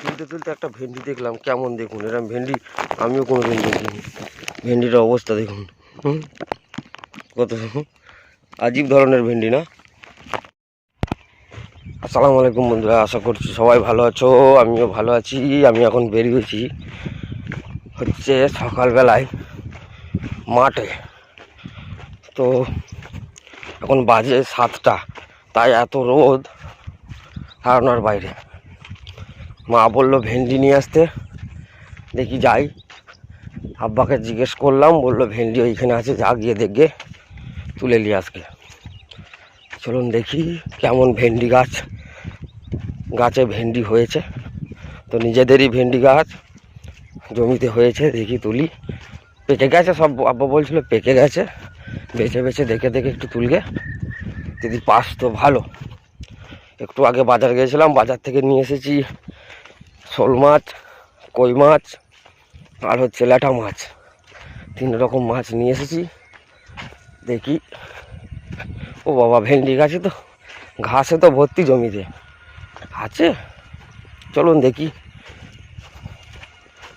তুলতে তুলতে একটা ভেন্ডি দেখলাম, কেমন দেখুন? এরকম ভেন্ডি, আমিও কোনো দিন দেখিনি। ভেন্ডির অবস্থা দেখুন কত আজীব ধরনের ভেন্ডি, না? আসসালামু আলাইকুম বন্ধুরা, আশা করছি সবাই ভালো আছো, আমিও ভালো আছি, আমি এখন বেরিয়েছি হচ্ছে সকালবেলায় মাঠে। তো এখন বাজে সাতটা, তাই এত রোদ, ধারণার বাইরে। মা বলল, ভেন্ডি নিয়ে আসতে। দেখি যাই। আব্বাকে জিজ্ঞেস করলাম, বলল, ভেন্ডি ওইখানে আছে, যা গিয়ে দেখবে, তুলে নিয়ে আজকে চলুন দেখি কেমন ভেন্ডি গাছ, গাছে ভেন্ডি হয়েছে। তো নিজেদেরই ভেন্ডি গাছ, জমিতে হয়েছে, দেখি তুলি। পেকে গেছে, সব আব্বা বলছিল পেকে গেছে। বেছে বেছে, দেখে দেখে একটু তুলগে যদি পাস তো ভালো। একটু আগে বাজার গিয়েছিলাম বাজার থেকে নিয়ে এসেছি শোল মাছ, কই মাছ আর হচ্ছে ল্যাটা মাছ। তিন রকম মাছ নিয়ে এসেছি। দেখি। ও বাবা, ভেন্ডি গাছে তো, ঘাসে তো ভর্তি জমিতে। আছে? চলুন দেখি।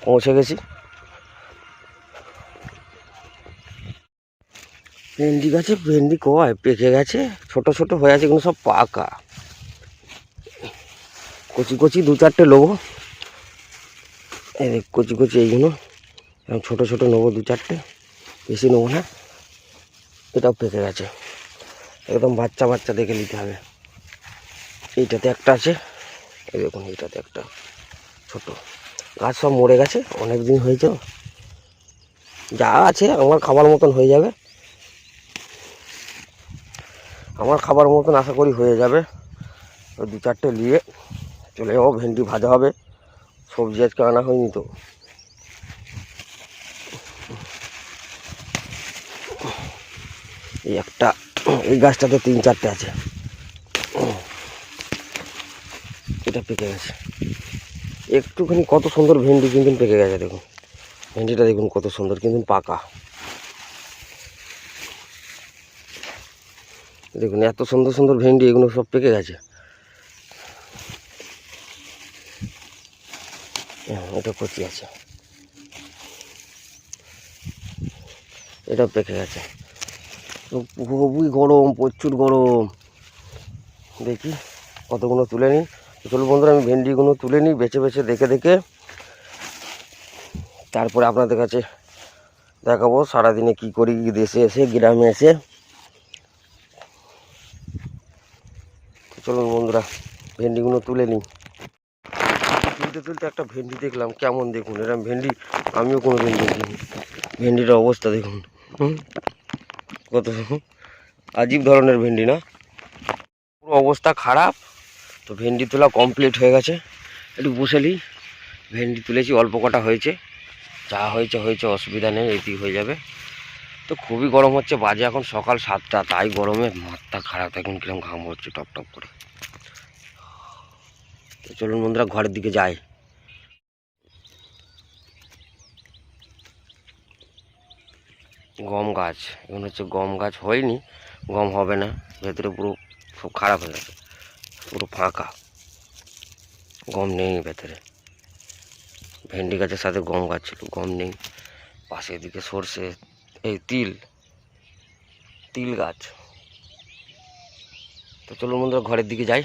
পৌঁছে গেছি। ভেন্ডি গাছে, ভেন্ডি কয়? পেকে গেছে, ছোট ছোট হয়ে আছে কিন্তু সব পাকা। কচি কচি দু চারটে নেব এই কচি কচি এইগুলো ছোটো ছোটো নেব দু চারটে, বেশি নেব না, এটাও পেকে গেছে। একদম বাচ্চা বাচ্চা দেখে নিতে হবে। এইটাতে একটা আছে, এই দেখুন এইটাতে একটা ছোট। গাছ সব মরে গেছে, অনেক দিন হয়েছে। যা আছে, আমার খাবার মতন হয়ে যাবে। আমার খাবার মতন আশা করি হয়ে যাবে। দু চারটে নিয়ে চলে যাব, ভেন্ডি ভাজা হবে। সবজি আজকে আনা হয়নি তো। এই একটা, এই গাছটাতে তিন চারটে আছে। এটা পেকে গেছে। একটুখানি কত সুন্দর ভেন্ডি কিন্তু পেকে গেছে দেখুন। ভেন্ডিটা দেখুন কত সুন্দর, কিন্তু পাকা। দেখুন এত সুন্দর সুন্দর ভেন্ডি এগুলো সব পেকে গেছে। এটা কচি আছে। এটা পেকে গেছে। খুবই গরম, প্রচুর গরম। দেখি, কতগুলো তুলে নিই। চলো বন্ধুরা, আমি ভেন্ডিগুলো তুলে নিই, বেছে বেছে, দেখে দেখে। তারপরে আপনাদের কাছে দেখাবো সারাদিনে কি করি, দেশে এসে, গ্রামে এসে। চলুন বন্ধুরা, ভেন্ডিগুলো তুলে নিই। তুলতে তুলতে একটা ভেন্ডি দেখলাম, কেমন দেখুন? এরকম ভেন্ডি, আমিও কোনো দিন দেখিনি। ভেন্ডির অবস্থা দেখুন কত আজীব ধরনের ভেন্ডি, না? পুরো অবস্থা খারাপ, তো ভেন্ডি তোলা কমপ্লিট হয়ে গেছে। একটু বসে নিই। ভেন্ডি তুলেছি, অল্প কটা হয়েছে। যা হয়েছে হয়েছে, অসুবিধা নেই এটি হয়ে যাবে। তো খুবই গরম হচ্ছে, বাজে এখন সকাল সাতটা, তাই গরমে মাথা খারাপ এখন কিরম ঘাম হচ্ছে টপ টপ করে। তো চলুন বন্ধুরা, ঘরের দিকে যাই। গম গাছ, এখন হচ্ছে গম গাছ হয়নি, গম হবে না, ভেতরে পুরো সব খারাপ হয়ে গেছে, পুরো ফাঁকা, গম নেই ভেতরে। ভেন্ডি গাছের সাথে গম গাছ ছিল, গম নেই, পাশে দিকে সর্ষে, এই তিল তিল গাছ। তো চলুন বন্ধুরা, ঘরের দিকে যাই।